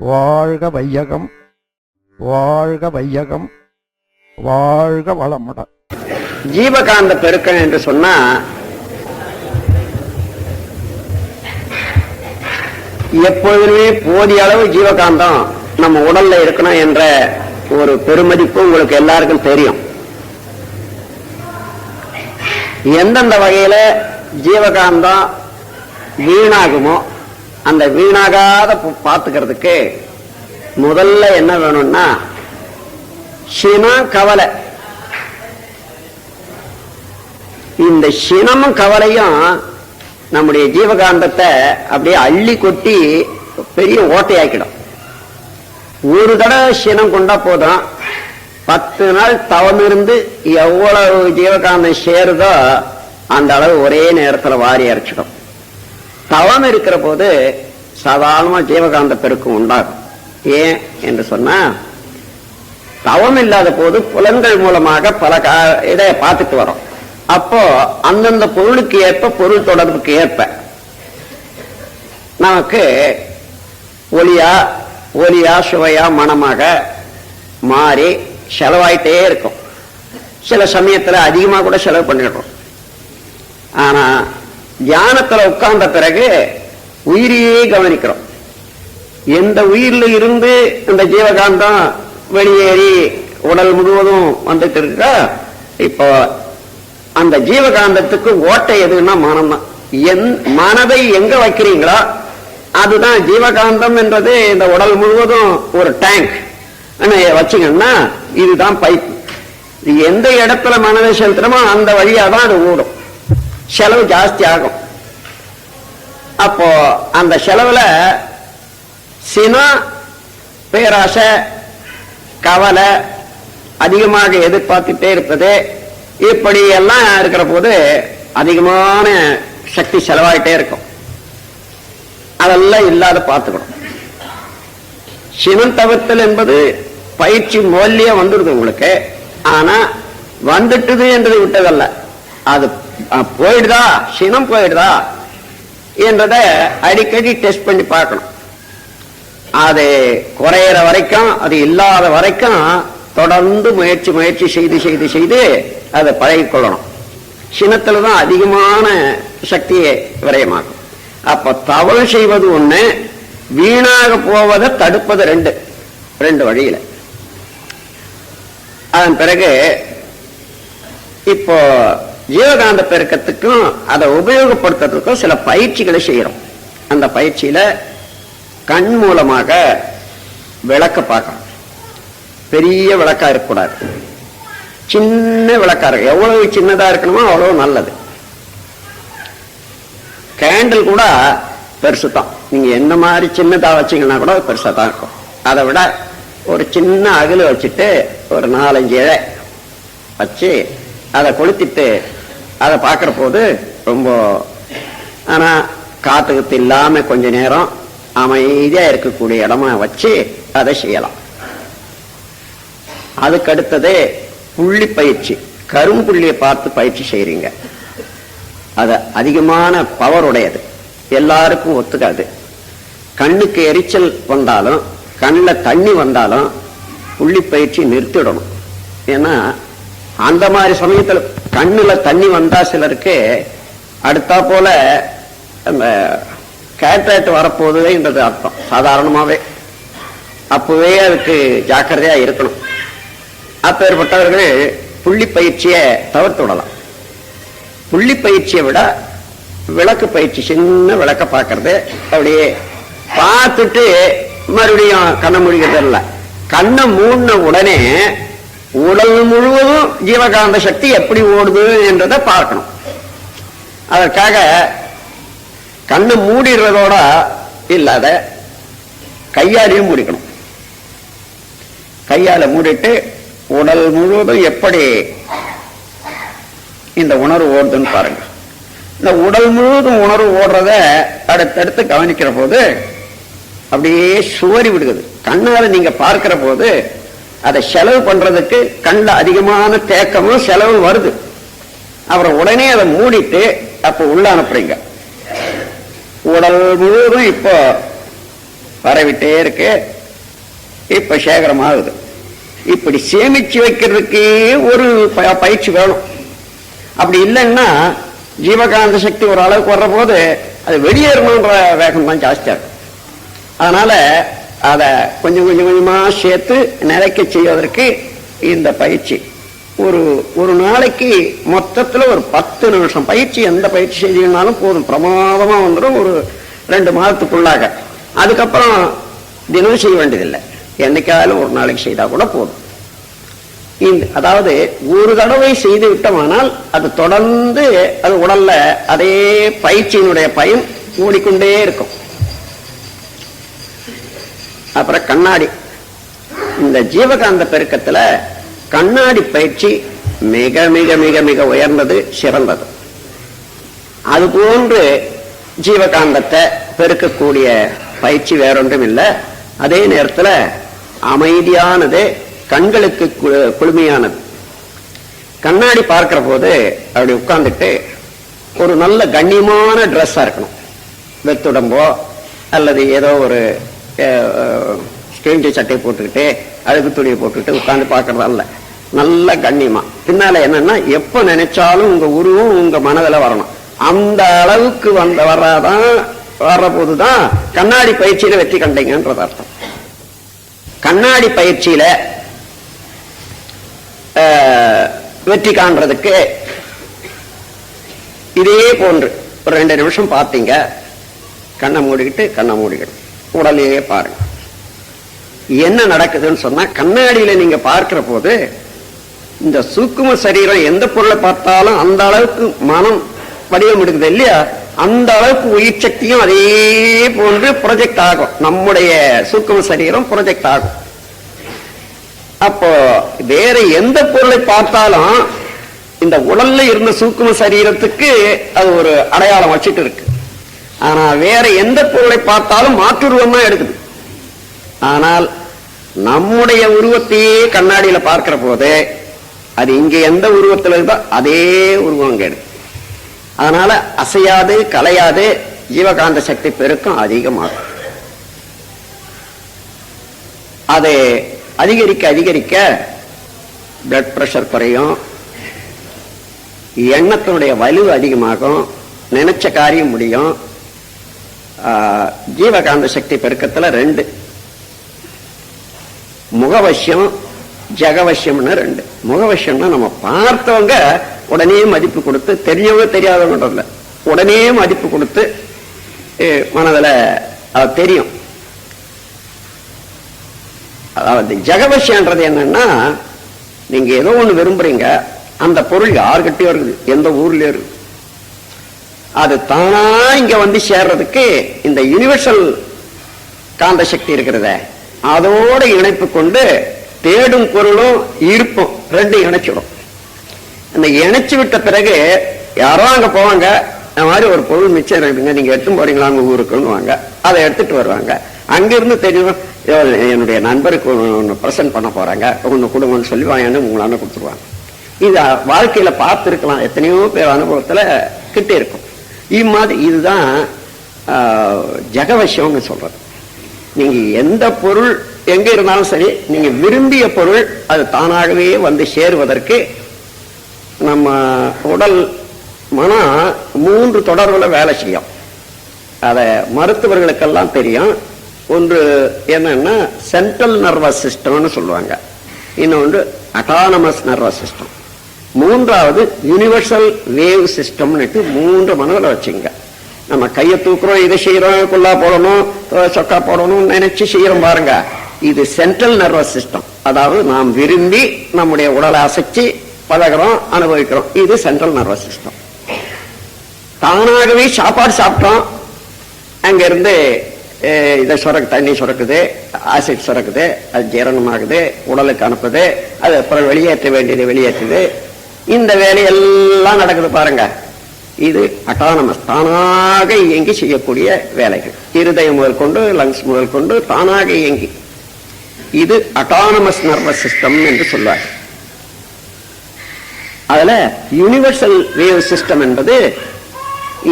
வாழ்க வையகம் வாழ்க வையகம் வாழ்க வளமுடன் ஜீவகாந்த பெருக்கம் என்று சொன்னா எப்பொழுதுமே போதிய அளவு ஜீவகாந்தம் நம்ம உடல்ல இருக்கணும் என்ற ஒரு பெருமதிப்பு உங்களுக்கு எல்லாருக்கும் தெரியும். எந்தெந்த வகையில ஜீவகாந்தம் வீணாகுமோ அந்த வீணாகாத பார்த்துக்கிறதுக்கு முதல்ல என்ன வேணும்னா சினம் கவலை. இந்த சினமும் கவலையும் நம்முடைய ஜீவகாந்தத்தை அப்படியே அள்ளி கொட்டி பெரிய ஓட்டையாக்கிடும். ஒரு தடவை சினம் கொண்டா போதும். பத்து நாள் தவம் இருந்து எவ்வளவு ஜீவகாந்தம் சேருதோ அந்த அளவு ஒரே நேரத்துல வாரி அரைச்சிடும். தவம் இருக்கிற போது சாதாரணமா ஜீவகாந்த பெருக்கம் உண்டாகும். ஏன் என்று சொன்னா தவம் இல்லாத போது புலன்கள் மூலமாக பல இதை பார்த்துட்டு வரோம். அப்போ அந்தந்த பொருளுக்கு ஏற்ப பொருள் தொடர்புக்கு ஏற்ப. நமக்கு ஒளியா ஒலியா சுவையா மனமாக மாறி செலவாயிட்டே இருக்கும். சில சமயத்துல அதிகமா கூட செலவு பண்ணிடுறோம். ஆனா தியானத்துல உட்கார்ந்த பிறகு உயிரையே கவனிக்கிறோம். எந்த உயிர்ல இருந்து இந்த ஜீவகாந்தம் வெளியேறி உடல் முழுவதும் வந்துட்டு இருக்கா? இப்போ அந்த ஜீவகாந்தத்துக்கு ஓட்டை எதுன்னா மனம் தான். என் மனதை எங்க வைக்கிறீங்களோ அதுதான் ஜீவகாந்தம் என்றது. இந்த உடல் முழுவதும் ஒரு டேங்க் வச்சுங்கன்னா இதுதான் பைப் எந்த இடத்துல மனதை செலுத்துறமோ அந்த வழியா தான் அது ஓடும். செலவு ஜாஸ்தி ஆகும் அப்போ அந்த செலவுல சினம் பேராசை கவலை அதிகமாக எதிர்பார்த்துட்டே இருப்பது இப்படி எல்லாம் இருக்கிற போது அதிகமான சக்தி செலவாயிட்டே இருக்கும். அதெல்லாம் இல்லாத பார்த்துக்கணும். சினம் தவிர்த்தல் என்பது பயிற்சி மூலியம் வந்துடுது உங்களுக்கு. ஆனா வந்துட்டுது என்றது விட்டதல்ல. அது போயிடுதா? சினம் போயிடுதா? என்றதை அடிக்கடி டெஸ்ட் பண்ணி பார்க்கணும். அது குறையிற வரைக்கும் அது இல்லாத வரைக்கும் தொடர்ந்து முயற்சி முயற்சி செய்து செய்து செய்து அதை பழகிக்கொள்ளணும். சினத்துல தான் அதிகமான சக்தியை விரயமாகும். அப்ப தவறு செய்வது ஒண்ணு வீணாக போவதை தடுப்பது ரெண்டு ரெண்டு வழியில. அதன் பிறகு இப்போ ஜீவகாந்த பெருக்கத்துக்கும் அதை உபயோகப்படுத்துறதுக்கும் சில பயிற்சிகளை செய்யறோம். அந்த பயிற்சியில கண் மூலமாக விளக்க பார்க்கணும். பெரிய விளக்கா இருக்கக்கூடாது. சின்ன விளக்கா இருக்கு எவ்வளவு சின்னதா இருக்கணுமோ அவ்வளவு நல்லது. கேண்டில் கூட பெருசு தான் நீங்க என்ன மாதிரி சின்னதா வச்சீங்கன்னா கூட பெருசா தான் இருக்கும். அதை விட ஒரு சின்ன அகல் வச்சுட்டு ஒரு நாலஞ்சு இழை வச்சு அதை கொளுத்திட்டு அதை பார்க்கிற போது ரொம்ப ஆனா காத்துக்கத்து இல்லாம கொஞ்ச நேரம் அமைதியா இருக்கக்கூடிய இடமா வச்சு அதை செய்யலாம். அதுக்கடுத்தது புள்ளி பயிற்சி. கரும்புள்ளியை பார்த்து பயிற்சி செய்கிறீங்க அது அதிகமான பவர் உடையது. எல்லாருக்கும் ஒத்துக்காது. கண்ணுக்கு எரிச்சல் வந்தாலும் கண்ணில் தண்ணி வந்தாலும் புள்ளி பயிற்சி நிறுத்திடணும். ஏன்னா அந்த மாதிரி சமயத்துல கண்ணுல தண்ணி வந்தா சிலருக்கு அடுத்தா போல அந்த கேட்ராக்ட் வரப்போகுதுன்றது அர்த்தம். சாதாரணமாவே. அப்பவே அதுக்கு ஜாக்கிரதையா இருக்கணும். அப்பேற்பட்டவர்கள் புள்ளி பயிற்சியை தவிர்த்து விடலாம். புள்ளி பயிற்சியை விட விளக்கு பயிற்சி சின்ன விளக்க பார்க்கறது அப்படியே பார்த்துட்டு மறுபடியும் கண்ணை மூடிக்கிறது இல்ல. கண்ணை மூடின உடனே உடல் முழுவதும் ஜீவகாந்த சக்தி எப்படி ஓடுது என்றதை பார்க்கணும். அதற்காக கண்ணு மூடிடுறதோட இல்லாத கையாலையும் மூடிக்கணும். கையால மூடிட்டு உடல் முழுவதும் எப்படி இந்த உணர்வு ஓடுதுன்னு பாருங்க. இந்த உடல் முழுவதும் உணர்வு ஓடுறத அடுத்தடுத்து கவனிக்கிற போது அப்படியே சுவரி விடுகிறது கண்ணால நீங்க பார்க்கிற போது அதை செலவு பண்றதுக்கு கண்ணில் அதிகமான தேக்கமும் செலவு வருது. அப்புறம் உடனே அதை மூடிட்டு அப்ப உள்ள அனுப்புறீங்க. உடல் முழுவதும் இப்போ பரவிட்டே இருக்கு. இப்ப சேகரமாகுது. இப்படி சேமிச்சு வைக்கிறதுக்கு ஒரு ப- பயிற்சி வேணும். அப்படி இல்லைன்னா ஜீவகாந்த சக்தி ஒரு அளவுக்கு வர்ற போது அது வெளியேறணுன்ற வேகம் தான் ஜாஸ்தியாக இருக்கும் அதனால அதை கொஞ்சம் கொஞ்சம் கொஞ்சமா சேர்த்து நிலைக்க செய்வதற்கு இந்த பயிற்சி. ஒரு ஒரு நாளைக்கு மொத்தத்துல ஒரு பத்து நிமிஷம். பயிற்சி எந்த பயிற்சி செய்தீங்கனாலும் போதும். பிரமாதமா வந்துடும் ஒரு ரெண்டு மாதத்துக்குள்ளாக. அதுக்கப்புறம் தினம் செய்ய வேண்டியதில்லை. என்னைக்காலும் ஒரு நாளைக்கு செய்தா கூட போதும். இந்த அதாவது ஒரு தடவை செய்து விட்டோமானால் அது தொடர்ந்து அது உடல்ல அதே பயிற்சியினுடைய பயன் ஓடிக்கொண்டே இருக்கும். அப்புறம் கண்ணாடி. இந்த ஜீவகாந்த பெருக்கத்துல கண்ணாடி பயிற்சி மிக மிக மிக மிக உயர்ந்தது சிறந்தது. அது போன்று ஜீவகாந்தத்தை பெருக்கக்கூடிய பயிற்சி வேறொன்றும் இல்லை. அதே நேரத்துல அமைதியானது கண்களுக்கு கு- குளுமையானது. கண்ணாடி பார்க்கிற போது அப்படி உட்கார்ந்துட்டு ஒரு நல்ல கண்ணியமான ட்ரெஸ்ஸாக இருக்கணும். வெத்துடம்போ அல்லது ஏதோ ஒரு ஸ்கிரீன்டி சட்டை போட்டுக்கிட்டு அழுக்கு துணியை போட்டுக்கிட்டு உட்காந்து பார்க்கறதா இல்ல நல்ல கண்ணியமா. பின்னால என்னன்னா எப்ப நினைச்சாலும் உங்க உருவம் உங்க மனதுல வரணும். அந்த அளவுக்கு வந்த வர்றதான் வர்ற போதுதான் கண்ணாடி பயிற்சியில வெற்றி கண்டீங்கன்றது அர்த்தம். கண்ணாடி பயிற்சியில வெற்றி காண்றதுக்கு இதே போன்று ஒரு ரெண்டு நிமிஷம் பார்த்தீங்க. கண்ணை மூடிக்கிட்டு கண்ணை மூடிக்கிட்டு. உடலையே பாருங்க. என்ன நடக்குதுன்னு சொன்னா கண்ணாடியில நீங்க பார்க்கிற போது இந்த சூக்கும சரீரம் எந்த பொருளை பார்த்தாலும் அந்த அளவுக்கு மனம் வடிவம் எடுக்குது இல்லையா? அந்த அளவுக்கு உயிர் சக்தியும் அதே போன்று ப்ரொஜெக்ட் ஆகும். நம்முடைய சூக்கும சரீரம் ப்ரொஜெக்ட் ஆகும். அப்போ வேற எந்த பொருளை பார்த்தாலும் இந்த உடல்ல இருந்த சூக்கும சரீரத்துக்கு அது ஒரு அடையாளம் வச்சுட்டு இருக்கு. ஆனா வேற எந்த பொருளை பார்த்தாலும் மாற்றுருவம் தான் எடுக்குது. ஆனால் நம்முடைய உருவத்தையே கண்ணாடியில பார்க்கிற போது அது இங்க எந்த உருவத்தில் இருந்தோ அதே உருவம் அங்க அதனால அசையாது கலையாது ஜீவகாந்த சக்தி பெருக்கம் அதிகமாகும். அது அதிகரிக்க அதிகரிக்க பிளட் பிரஷர் குறையும். எண்ணத்தினுடைய வலு அதிகமாகும். நினைச்ச காரியம் முடியும். ஜீவகாந்த சக்தி பெருக்கத்துல ரெண்டு. முகவசியம் ஜெகவசியம்னு ரெண்டு. முகவசியம்னா நம்ம பார்த்தவங்க உடனே மதிப்பு கொடுத்து தெரிஞ்சவங்க தெரியாதவங்கன்றதுல உடனே மதிப்பு கொடுத்து மனதுல அது தெரியும். அதாவது ஜெகவசியன்றது என்னன்னா நீங்க ஏதோ ஒண்ணு விரும்புறீங்க அந்த பொருள் யாருக்கிட்டயும் இருக்குது எந்த ஊர்லயும் இருக்கு அது தானா இங்க வந்து சேர்றதுக்கு இந்த யுனிவர்சல் காந்த சக்தி இருக்கிறத அதோட இணைப்பு கொண்டு தேடும் பொருளும் இருப்பும் ரெண்டும் இணைச்சிடும். அந்த இணைச்சு விட்ட பிறகு யாரோ அங்க போவாங்க இந்த மாதிரி ஒரு பொருள் மிச்சம் இருக்குங்க நீங்க எடுத்து போறீங்களா உங்க ஊருக்குன்னு வாங்க. அதை எடுத்துட்டு வருவாங்க. அங்கிருந்து தெரியும் என்னுடைய நண்பருக்கு ஒன்று ப்ரெசென்ட் பண்ண போறாங்க ஒன்று கொடுங்கன்னு சொல்லி வாங்கன்னு உங்களான கொடுத்துருவாங்க. இது வாழ்க்கையில பார்த்துருக்கலாம். எத்தனையோ பேர் அனுபவத்துல கிட்டே இருக்கும் இம்மாதிரி இதுதான் ஆஹ், ஜெகவசியம்னு சொல்றது. நீங்க எந்த பொருள் எங்க இருந்தாலும் சரி நீங்க விரும்பிய பொருள் அது தானாகவே வந்து சேருவதற்கு நம்ம உடல் மனம் மூன்று தொடர்புல வேலை செய்யும். அத மருத்துவர்களுக்கெல்லாம் தெரியும். ஒன்று என்னன்னா சென்ட்ரல் நர்வஸ் சிஸ்டம்னு சொல்லுவாங்க. இன்னொன்று அட்டானமஸ் நர்வஸ் சிஸ்டம் மூன்றாவது யூனிவர்சல் வேவ் சிஸ்டம்னுட்டு மூன்று மனதில் வச்சுங்க. நம்ம கையை தூக்குறோம் இதை செய்யறோம் குல்லா போடணும் சொக்கா போடணும் நினைச்சு செய்யறோம் பாருங்க. இது சென்ட்ரல் நர்வஸ் சிஸ்டம் அதாவது நாம் விரும்பி நம்முடைய உடலை அசைச்சு பழகிறோம் அனுபவிக்கிறோம். இது சென்ட்ரல் நர்வஸ் சிஸ்டம் தானாகவே சாப்பாடு சாப்பிட்டோம். அங்க இருந்து இதை சுரக்கு தண்ணி சுரக்குது ஆசிட் சுரக்குது அது ஜீரணமாகுது உடலுக்கு அனுப்புது அது அப்புறம் வெளியேற்ற வேண்டியது வெளியேற்றுது. இந்த வேலையெல்லாம் நடக்குது பாருங்க. இது அட்டானமஸ் தானாக இயங்கி செய்யக்கூடிய வேலைகள். இருதயம் முதல் கொண்டு லங்ஸ் முதல் கொண்டு தானாக இயங்கி. இது அட்டானமஸ் நர்வஸ் சிஸ்டம் என்று சொல்வார் அதுல யூனிவர்சல் வேவ் சிஸ்டம் என்பது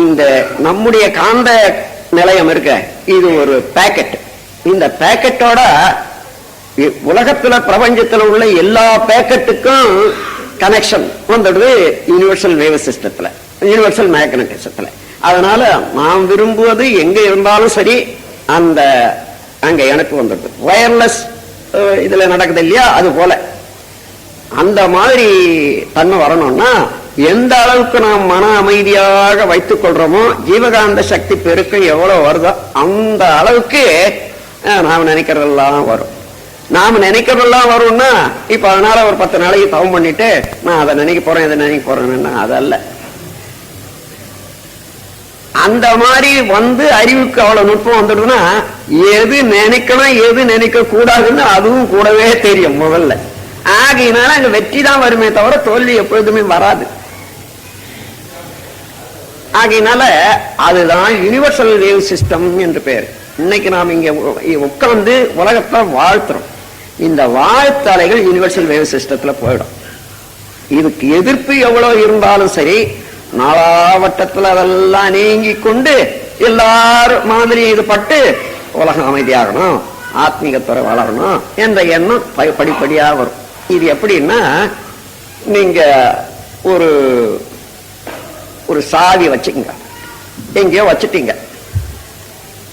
இந்த நம்முடைய காந்த நிலையம் இருக்க இது ஒரு பேக்கெட் இந்த பேக்கெட்டோட உலகத்துல பிரபஞ்சத்துல உள்ள எல்லா பேக்கெட்டுக்கும் கனெக்ஷன் வந்துடுது யூனிவர்சல் வேவ் சிஸ்டத்துல யூனிவர்சல் மேக்னட்டிசத்துல அதனால நாம் விரும்புவது எங்க இருந்தாலும் சரி அந்த அங்க எனக்கு வந்துடுது. வயர்லெஸ் இதுல நடக்குது இல்லையா? அது போல. அந்த மாதிரி தன்மை வரணும்னா எந்த அளவுக்கு நாம் மன அமைதியாக வைத்துக் கொள்றோமோ ஜீவகாந்த சக்தி பெருக்கம் எவ்வளவு வருதோ அந்த அளவுக்கு நாம் நினைக்கிறதெல்லாம் வரும். நாம நினைக்கிறதெல்லாம் வரும்னா இப்ப அதனால ஒரு பத்து நாளைக்கு தவம் பண்ணிட்டு நான் அதை நினைக்க போறேன் இதை நினைக்க போறேன்னா அதல்ல அந்த மாதிரி வந்து அறிவுக்கு அவ்வளவு நுட்பம் வந்துடுதுன்னா எது நினைக்கணும் எது நினைக்க கூடாதுன்னு அதுவும் கூடவே தெரியும் முதல்ல. ஆகையினால அங்க வெற்றி தான் வருமே தவிர தோல்வி எப்பொழுதுமே வராது. ஆகையினால அதுதான் யுனிவர்சல் வேவ் சிஸ்டம் என்று பெயர் இன்னைக்கு நாம் இங்க உட்கார்ந்து உலகத்தை வாழ்த்துறோம். இந்த வாழ்த்தலைகள் யுனிவர்சல் வேவ் சிஸ்டத்தில் போயிடும். இதுக்கு எதிர்ப்பு எவ்வளவு இருந்தாலும் சரி நாலாவட்டத்தில் அதெல்லாம் நீங்கி கொண்டு எல்லாரும் மாதிரி இது பட்டு உலகம் அமைதியாகணும் ஆத்மீகத்துறை வளரணும் என்ற எண்ணம் ப- படிப்படியா வரும். இது எப்படின்னா நீங்க ஒரு ஒரு சாவி வச்சுக்கங்க. எங்கேயோ வச்சுட்டீங்க.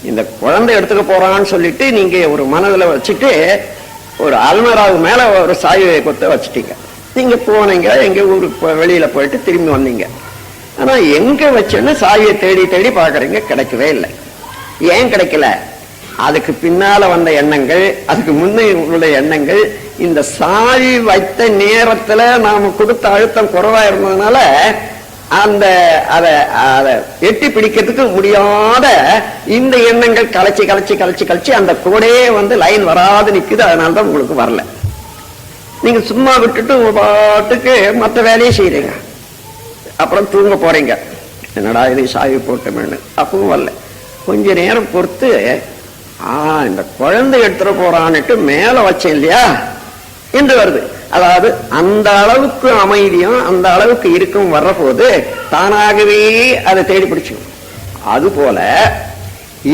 இந்த குழந்தை எடுத்துக்க போறான்னு சொல்லிட்டு நீங்க ஒரு மனதுல வச்சுட்டு ஒரு அல்மராவு மேல ஒரு சாவியை கொத்த வச்சுட்டீங்க. நீங்க போனீங்க எங்க ஊருக்கு வெளியில போயிட்டு திரும்பி வந்தீங்க. ஆனா எங்க வச்சேன்னு சாயை தேடி தேடி பாக்குறீங்க கிடைக்கவே இல்லை. ஏன் கிடைக்கல? அதுக்கு பின்னால வந்த எண்ணங்கள் அதுக்கு முன்னே உள்ள எண்ணங்கள் இந்த சாவி வைத்த நேரத்துல நாம கொடுத்த அழுத்தம் குறைவா இருந்ததுனால அந்த அதை அதை எட்டி பிடிக்கிறதுக்கு முடியாத இந்த எண்ணங்கள் கலைச்சி கலைச்சி கலைச்சி கலைச்சி அந்த கூடையே வந்து லைன் வராது நிற்குது அதனால தான் உங்களுக்கு வரல. நீங்க சும்மா விட்டுட்டு உங்க பாட்டுக்கு மற்ற வேலையை செய்யறீங்க அப்புறம் தூங்க போறீங்க. என்னடா இது சாவி போட்டோமேனு அப்பவும் வரல. கொஞ்ச நேரம் பொறுத்து ஆ இந்த குழந்தை எடுத்துட போறான்னுட்டு மேல வச்சேன் இல்லையா? என்று வருது. அதாவது அந்த அளவுக்கு அமைதியும் அந்த அளவுக்கு இருக்கும் வர்றபோது தானாகவே அதை தேடி பிடிச்சுக்கும் அதுபோல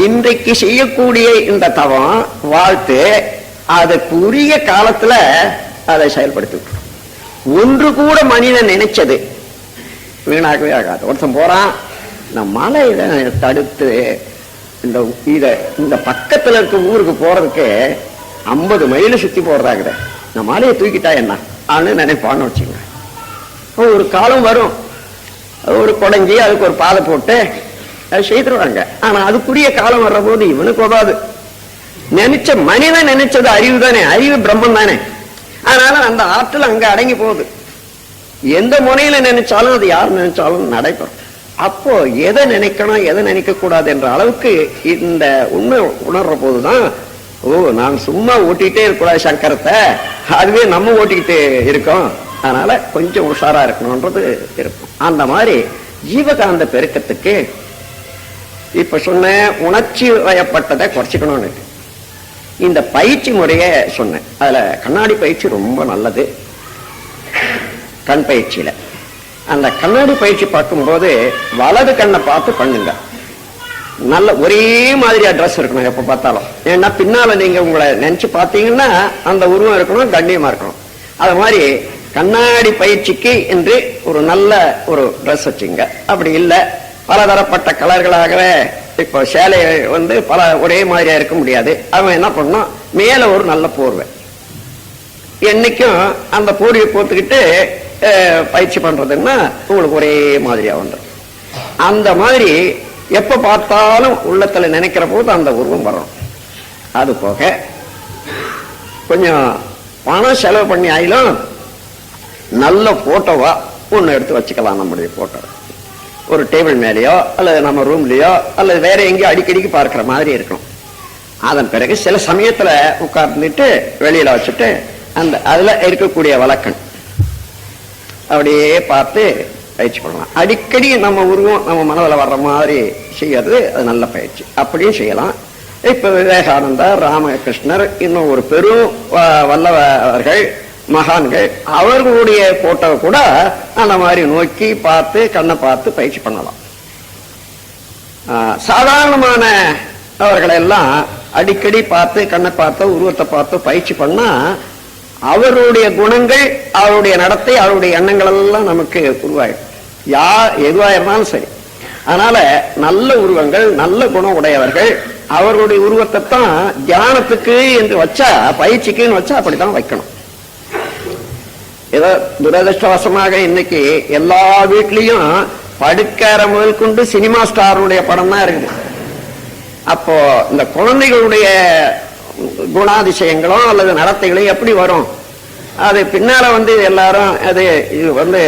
இன்றைக்கு செய்யக்கூடிய இந்த தவம் வாழ்த்து அதை உரிய காலத்துல அதை செயல்படுத்தி ஒன்று கூட மனிதன் நினைச்சது வீணாகவே ஆகாது. ஒருத்தன் போறான் இந்த மலையில தடுத்து இந்த இத இந்த பக்கத்துல இருக்க ஊருக்கு போறதுக்கு ஐம்பது மைல சுத்தி போடுறாங்க. நம்ம மாலையை தூக்கிட்டா என்ன? ஆன்னு நினைப்பான்னு வச்சுங்க ஒரு காலம் வரும். ஒரு குடஞ்சி அதுக்கு ஒரு பாதை போட்டு அது செய்துருவாங்க. ஆனா அதுக்குரிய காலம் வர்ற போது இவனுக்கு உதாது நினைச்ச மனிதன் நினைச்சது அறிவு தானே. அறிவு பிரம்மம் தானே. அதனால அந்த ஆற்றல் அங்க அடங்கி போகுது. எந்த முனையில நினைச்சாலும் அது யார் நினைச்சாலும் நடைபெறும். அப்போ எதை நினைக்கணும் எதை நினைக்க கூடாது என்ற அளவுக்கு இந்த உண்மை உணர்ற போதுதான் ஓ நான் சும்மா ஓட்டிக்கிட்டே இருக்கக்கூடாது சங்கரத்தை. அதுவே நம்ம ஓட்டிக்கிட்டு இருக்கோம். அதனால கொஞ்சம் உஷாரா இருக்கணும்ன்றது இருக்கும் அந்த மாதிரி ஜீவகாந்த பெருக்கத்துக்கு இப்ப சொன்ன உணர்ச்சி வயப்பட்டதை குறைச்சிக்கணும்னு. இந்த பயிற்சி முறைய சொன்னேன். அதுல கண்ணாடி பயிற்சி ரொம்ப நல்லது. கண் பயிற்சியில. அந்த கண்ணாடி பயிற்சி பார்க்கும்போது வலது கண்ணை பார்த்து பண்ணுங்க. நல்ல ஒரே மாதிரியா ட்ரெஸ் இருக்கணும் எப்ப பார்த்தாலும். ஏன்னா பின்னால நீங்க உங்களை நினைச்சு பார்த்தீங்கன்னா அந்த உருவம் இருக்கணும் கண்ணியமா இருக்கணும். அது மாதிரி கண்ணாடி பயிற்சிக்கு என்று ஒரு நல்ல ஒரு ட்ரெஸ் வச்சுங்க. அப்படி இல்லை பலதரப்பட்ட கலர்களாகவே இப்போ சேலை வந்து பல ஒரே மாதிரியா இருக்க முடியாது. அவன் என்ன பண்ணணும் மேல ஒரு நல்ல போர்வை. என்னைக்கும் அந்த போடியை போத்துக்கிட்டு பயிற்சி பண்றதுன்னா உங்களுக்கு ஒரே மாதிரியா வந்துடும் அந்த மாதிரி எப்ப பார்த்தாலும் உள்ளத்துல நினைக்கிற போது அந்த உருவம் வரணும். அது போக கொஞ்சம் பணம் செலவு பண்ணி ஆயிலும் நல்ல போட்டோவா ஒண்ணு எடுத்து வச்சுக்கலாம் நம்முடைய போட்டோ ஒரு டேபிள் மேலேயோ அல்லது நம்ம ரூம்லயோ அல்லது வேற எங்கேயோ அடிக்கடிக்கு பார்க்குற மாதிரி இருக்கும். அதன் பிறகு சில சமயத்துல உட்கார்ந்துட்டு வெளியில வச்சுட்டு அந்த அதுல இருக்கக்கூடிய வழக்கன். அப்படியே பார்த்து பயிற்சி பண்ணலாம். அடிக்கடி நம்ம உருவம் நம்ம மனதில் வர்ற மாதிரி செய்யறது அது நல்ல பயிற்சி. அப்படியும் செய்யலாம். இப்ப விவேகானந்தர் ராமகிருஷ்ணர் இன்னும் ஒரு பெரும் வல்லவர்கள் மகான்கள் அவர்களுடைய போட்டோ கூட அந்த மாதிரி நோக்கி பார்த்து கண்ணை பார்த்து பயிற்சி பண்ணலாம். ஆஹ் சாதாரணமான அவர்களெல்லாம் அடிக்கடி பார்த்து கண்ணை பார்த்தோ உருவத்தை பார்த்தோ பயிற்சி பண்ணா அவருடைய குணங்கள் அவருடைய நடத்தை அவருடைய எண்ணங்கள் எல்லாம் நமக்கு உருவாயிடும். யார் எதுவாக இருந்தாலும் சரி. அதனால நல்ல உருவங்கள் நல்ல குணம் உடையவர்கள் அவர்களுடைய உருவத்தை தான் தியானத்துக்கு என்று வச்சா பயிற்சிக்குன்னு வச்சா அப்படித்தான் வைக்கணும். ஏதோ துரதிருஷ்டவசமாக இன்னைக்கு எல்லா வீட்லயும் படுக்கிற முதல் கொண்டு சினிமா ஸ்டாருடைய படம் தான் இருக்குது. அப்போ இந்த குழந்தைகளுடைய குணாதிசயங்களோ அல்லது நடத்தைகளோ எப்படி வரும்? அது பின்னால வந்து எல்லாரும் அது இது வந்து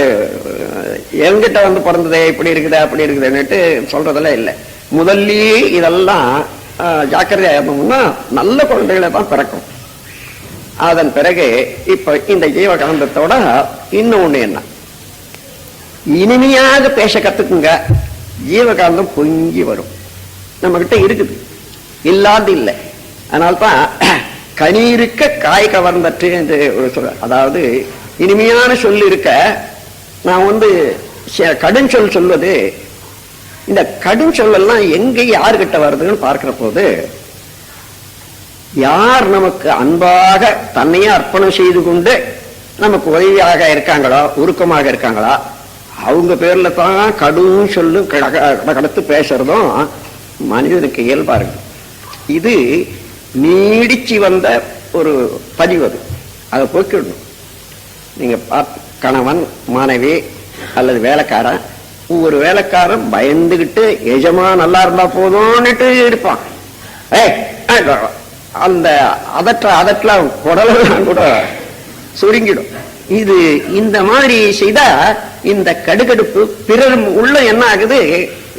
எங்கிட்ட வந்து பிறந்ததே இப்படி இருக்குதா அப்படி இருக்குதுன்னுட்டு சொல்றதெல்லாம் இல்லை. முதல்லயே இதெல்லாம் ஜாக்கிரதையா இருந்தோம்னா நல்ல குழந்தைகளை தான் பிறக்கும். அதன் பிறகு இப்ப இந்த ஜீவகாந்தத்தோட இன்னும் ஒண்ணு என்ன? இனிமையாக பேச கத்துக்குங்க. ஜீவகாந்தம் பொங்கி வரும். நம்ம கிட்ட இருக்குது. இல்லாது இல்லை. அதனால்தான் கனி இருக்க காய் கவர்ந்தற்று என்று ஒரு சொல்ற அதாவது இனிமையான சொல் இருக்க நான் வந்து கடும் சொல் சொல்வது இந்த கடும் சொல்லெல்லாம் எங்க யாருக்கிட்ட வருதுன்னு பார்க்கிற போது யார் நமக்கு அன்பாக தன்னையே அர்ப்பணம் செய்து கொண்டு நமக்கு உதவியாக இருக்காங்களோ உருக்கமாக இருக்காங்களா அவங்க பேர்ல தான் கடும் சொல்லும் கடத்து பேசுறதும் மனிதனுக்கு இயல்பா இருக்கு. இது நீடிச்சு வந்த ஒரு பதிவு அது. அதை போக்கிடணும். நீங்க கணவன் மனைவி அல்லது வேலைக்காரன் ஒரு வேலைக்காரன் பயந்துகிட்டு எஜமா நல்லா இருந்தா போதும்னுட்டு இருப்பான். அந்த அதற்ற அதற்ற குடலாம் கூட சுருங்கிடும். இது இந்த மாதிரி செய்தா இந்த கடுகடுப்பு பிறர் உள்ள என்ன ஆகுது?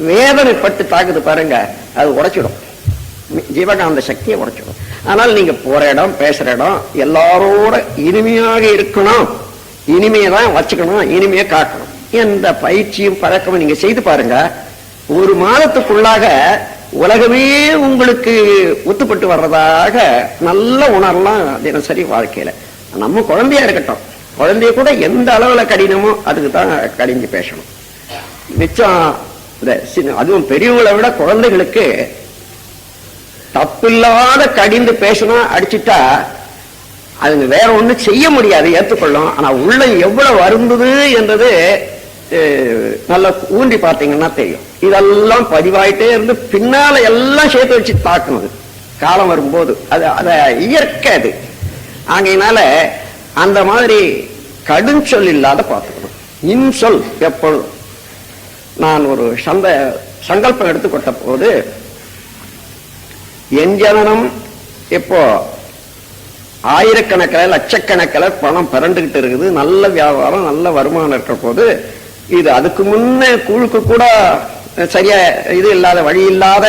வேதனைப்பட்டு தாக்குது பாருங்க. அது உடைச்சிடும். ஜீவகாந்த சக்தியை உடைச்சிடும். ஆனால் நீங்க போற இடம் பேசுற இடம் எல்லாரோட இனிமையாக இருக்கணும். இனிமையை தான் வச்சுக்கணும். இனிமையை காக்கணும். எந்த பயிற்சியும் பழக்கமும் நீங்க செய்து பாருங்க. ஒரு மாதத்துக்குள்ளாக உலகமே உங்களுக்கு ஒத்துப்பட்டு வர்றதாக நல்ல உணரலாம் தினசரி வாழ்க்கையில. நம்ம குழந்தையா இருக்கட்டும். குழந்தைய கூட எந்த அளவுல கடினமோ அதுக்கு தான் கடிஞ்சு பேசணும். மிச்சம் அதுவும் பெரியவங்களை விட குழந்தைகளுக்கு தப்பில்லாத கடிந்து பேசணும் அடிச்சுட்டா அதுங்க வேற ஒண்ணும் செய்ய முடியாது ஏற்றுக்கொள்ளும் ஆனா உள்ள எவ்வளவு வருந்தது என்றது நல்லா ஊன்றி பார்த்தீங்கன்னா தெரியும். இதெல்லாம் பதிவாயிட்டே இருந்து பின்னால எல்லாம் சேர்த்து வச்சு தாக்குனது. காலம் வரும்போது. அது அத இயற்கை அது. ஆகையினால அந்த மாதிரி கடும் சொல் இல்லாத பார்த்துக்கணும். இன்சொல் எப்பொழுதும். நான் ஒரு சந்த சங்கல்பம் எடுத்துக்கொண்ட போது என் ஜனனம் இப்போ ஆயிரக்கணக்கில் லட்சக்கணக்கில் பணம் பிறண்டுகிட்டு இருக்குது. நல்ல வியாபாரம் நல்ல வருமானம் இருக்கிற போது இது அதுக்கு முன்ன கூழுக்கு கூட சரியா இது இல்லாத வழி இல்லாத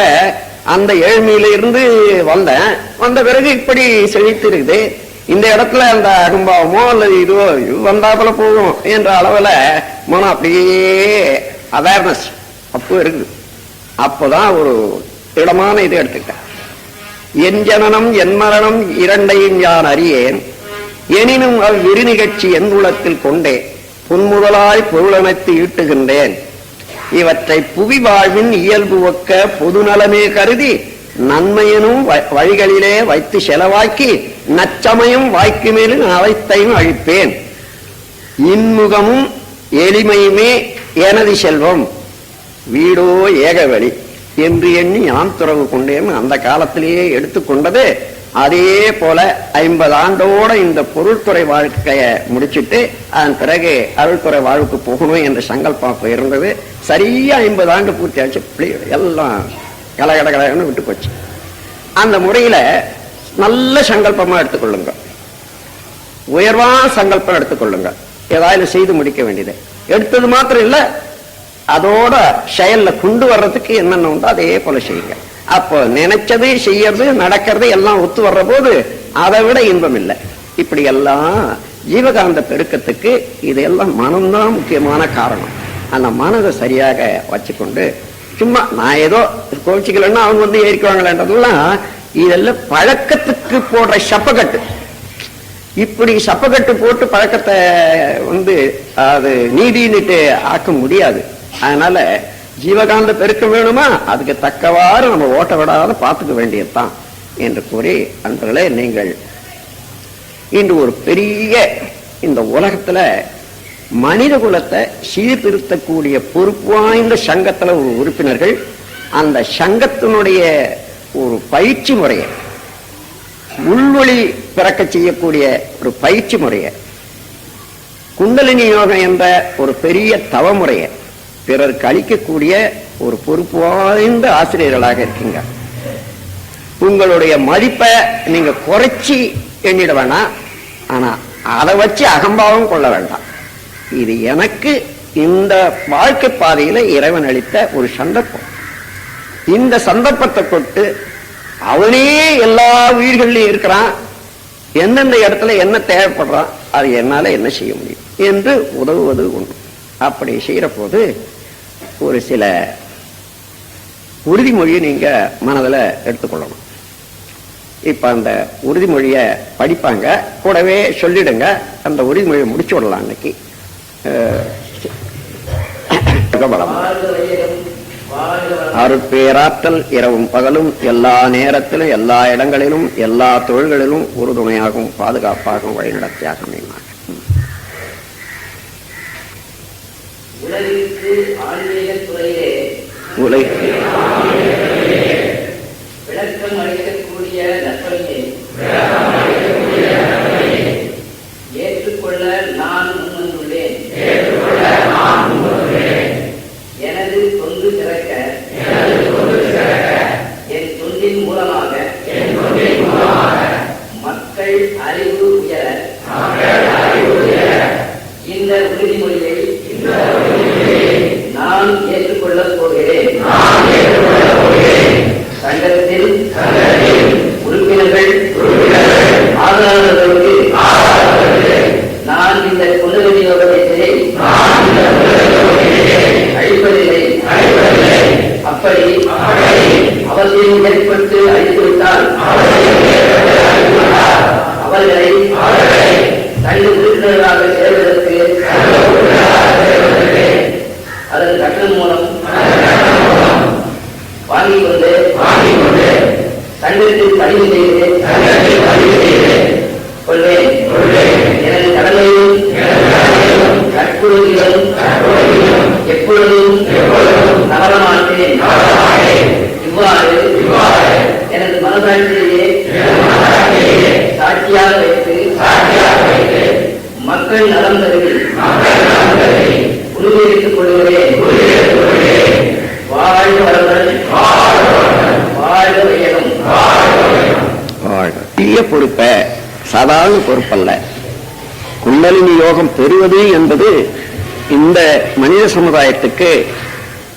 அந்த ஏழ்மையில இருந்து வந்தேன். வந்த பிறகு இப்படி செழித்து இருக்குது. இந்த இடத்துல அந்த அகம்பாவமோ அல்லது இதுவோ வந்தாப்புல போகும் என்ற அளவுல மனம் அப்படியே அவேர்னஸ் அப்போ இருக்குது. அப்போதான் ஒரு திடமான இது எடுத்துக்கிட்டேன். என் ஜனனம் என் மரணம் இரண்டையும் யான் அறியேன். எனினும் அவ்விரு நிகழ்ச்சி என் உள்ளத்தில் கொண்டே புன்முதலாய் பொருளமைத்து ஈட்டுகின்றேன். இவற்றை புவி வாழ்வின் இயல்பு ஒக்க பொது நலமே கருதி நன்மையனும் வழிகளிலே வைத்து செலவாக்கி நச்சமயம் வாய்க்கு மேலும் அவைத்தையும் அழிப்பேன். இன்முகமும் எளிமையுமே எனது செல்வம். வீடோ ஏகவழி என்று எண்ணி நான் துறவு கொண்டேன். அந்த காலத்திலேயே எடுத்துக்கொண்டது அதே போல ஐம்பது ஆண்டோட இந்த பொருள்துறை வாழ்க்கைய முடிச்சிட்டு அதன் பிறகு அருள்துறை வாழ்வுக்கு போகணும் என்ற சங்கல்பம் இருந்தது. சரியா ஐம்பது ஆண்டு பூர்த்தி ஆச்சு. எல்லாம் கலகட கலகன்னு விட்டு போச்சு. அந்த முறையில நல்ல சங்கல்பமா எடுத்துக்கொள்ளுங்க. உயர்வான சங்கல்பம் எடுத்துக்கொள்ளுங்க. ஏதாவது செய்து முடிக்க வேண்டியது. எடுத்தது மாத்திரம் இல்ல அதோட செயல்ல கொண்டு வர்றதுக்கு என்னென்ன உண்டோ அதே போல செய்யுங்க. அப்போ நினைச்சது செய்யறது நடக்கிறது எல்லாம் ஒத்து வர்ற போது அதை விட இன்பம் இல்லை. இப்படி எல்லாம் ஜீவகாந்த பெருக்கத்துக்கு இதெல்லாம் மனம்தான் முக்கியமான காரணம். அந்த மனதை சரியாக வச்சுக்கொண்டு சும்மா நான் ஏதோ கோச்சிக்கலன்னா அவங்க வந்து ஏறிக்குவாங்களேன்றதெல்லாம் இதெல்லாம் பழக்கத்துக்கு போடுற சப்பக்கட்டு. இப்படி சப்பக்கட்டு போட்டு பழக்கத்தை வந்து அது நீதின்னுட்டு ஆக்க முடியாது. அதனால ஜீவகாந்த பெருக்கம் வேணுமா? அதுக்கு தக்கவாறு நம்ம ஓட்ட விடாத பார்த்துக்க வேண்டியதுதான் என்று கூறி அன்பர்களே நீங்கள் இன்று ஒரு பெரிய இந்த உலகத்துல மனித குலத்தை சீர்திருத்தக்கூடிய பொறுப்பு வாய்ந்த சங்கத்துல ஒரு உறுப்பினர்கள் அந்த சங்கத்தினுடைய ஒரு பயிற்சி முறையை உள்வொளி பிறக்க செய்யக்கூடிய ஒரு பயிற்சி முறையை குண்டலினி யோகம் என்ற ஒரு பெரிய தவமுறையை பிறருக்கு அளிக்கக்கூடிய ஒரு பொறுப்பு வாய்ந்த ஆசிரியர்களாக இருக்கீங்க. உங்களுடைய மதிப்பை நீங்க குறைச்சி எண்ணிட வேணாம். ஆனா அதை வச்சு அகம்பாவம் கொள்ள வேண்டாம். இது எனக்கு இந்த வாழ்க்கை பாதையில இறைவன் அளித்த ஒரு சந்தர்ப்பம். இந்த சந்தர்ப்பத்தை கொட்டு அவனே எல்லா உயிர்களையும் இருக்கிறான். எந்தெந்த இடத்துல என்ன தேவைப்படுறான் அது என்னால என்ன செய்ய முடியும் என்று உதவுவது உண்டு. அப்படி செய்யற போது ஒரு சில உறுதிமொழியை நீங்க மனதுல எடுத்துக்கொள்ளணும். இப்ப அந்த உறுதிமொழியை படிப்பாங்க. கூடவே சொல்லிடுங்க. அந்த உறுதிமொழியை முடிச்சு விடலாம் அன்னைக்கு அஹ், அருட்பேராற்றல் இரவும் பகலும் எல்லா நேரத்திலும் எல்லா இடங்களிலும் எல்லா தொழில்களிலும் உறுதுணையாகவும் பாதுகாப்பாகவும் வழிநடத்தியாகவே. அமையுமாக ஆன்மீகத் துறையிலே உலகிற்கு விளக்கம் அளிக்கக்கூடிய நற்பணியை ஏற்றுக்கொள்ள நான் முன்வந்துள்ளேன் எனது தொண்டு சிறக்க என் தொண்டின் மூலமாக மக்கள் அறிவு உயர இந்த உறுதிமொழியை நான் ஏற்றுக்கொள்ளப் போகிறேன் சங்கத்தில் உறுப்பினர்கள் ஆதரவாளர்களுக்கு நான் இந்த குண்டலினி யோகத்தை அழிப்பதில்லை அப்படி அவசியம் ஏற்பட்டு அழித்துவிட்டால் அவர்களை தனி உறுப்பினர்களாக சேர்வதற்கு அதன் கட்டணம் மூலம் வாங்கிக் கொண்டு சங்கத்தில் பதிவு செய்து கொள்வேன் எனது கடமையும் கற்புறுதிகளும் எப்பொழுதும் தவற மாட்டேன் இவ்வாறு எனது சாட்சியாக வைத்து மக்கள் நலம் கொள்கிறேன். வாழ்க வாழ்க வையகம் பொறுப்பை சாதாரண பொறுப்பல்ல. குண்டலினி யோகம் பெறுவது என்பது இந்த மனித சமுதாயத்துக்கு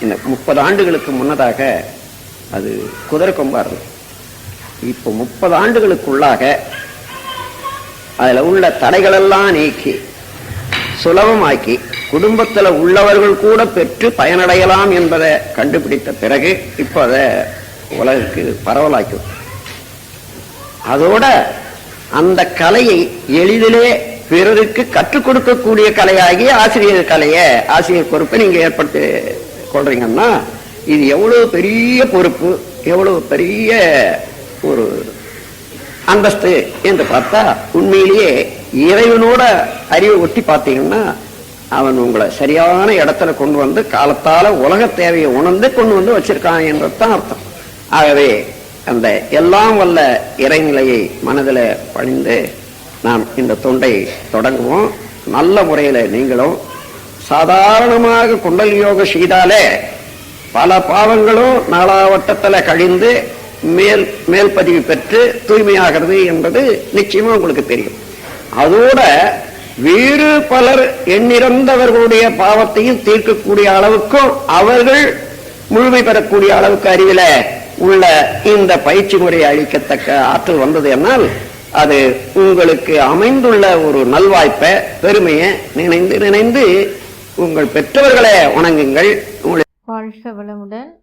இந்த முப்பது ஆண்டுகளுக்கு முன்னதாக அது குதிரை கொம்பா இருந்தது. இப்போ முப்பது ஆண்டுகளுக்குள்ளாக அதுல உள்ள தடைகளெல்லாம் நீக்கி சுலபமாக்கி குடும்பத்துல உள்ளவர்கள் கூட பெற்று பயனடையலாம் என்பதை கண்டுபிடித்த பிறகு இப்போ அதை உலகிற்கு பரவலாக்கி அதோட அந்த கலையை எளிதிலே பிறருக்கு கற்றுக் கொடுக்கக்கூடிய கலையாகி ஆசிரியர் கலையை ஆசிரியர் பொறுப்பை நீங்க ஏற்படுத்தி கொள்றீங்கன்னா இது எவ்வளவு பெரிய பொறுப்பு எவ்வளவு பெரிய ஒரு அந்தஸ்து என்று பார்த்தா உண்மையிலேயே இறைவனோட அறிவை ஒட்டி பார்த்தீங்கன்னா அவன் உங்களை சரியான இடத்துல கொண்டு வந்து காலத்தால உலக தேவையை உணர்ந்து கொண்டு வந்து வச்சிருக்கான் என்றதான் அர்த்தம். ஆகவே அந்த எல்லாம் வல்ல இறைநிலையை மனதில் பணிந்து நாம் இந்த தொண்டை தொடங்குவோம். நல்ல முறையில் நீங்களும் சாதாரணமாக குண்டல் யோகம் செய்தாலே பல பாவங்களும் நாளாவட்டத்துல கழிந்து மேல் மேல் பதிவு பெற்று தூய்மையாகிறது என்பது நிச்சயமா உங்களுக்கு தெரியும். அதோட வேறு பலர் எண்ணிறந்தவர்களுடைய பாவத்தையும் தீர்க்கக்கூடிய அளவுக்கும் அவர்கள் முழுமை பெறக்கூடிய அளவுக்கு அறிவில உள்ள இந்த பயிற்சி முறையை அளிக்கத்தக்க ஆற்றல் வந்தது என்னால் அது உங்களுக்கு அமைந்துள்ள ஒரு நல்வாய்ப்பை பெருமையை நினைந்து நினைந்து உங்கள் பெற்றவர்களை வணங்குங்கள். உங்களை வாழ்க வளமுடன்.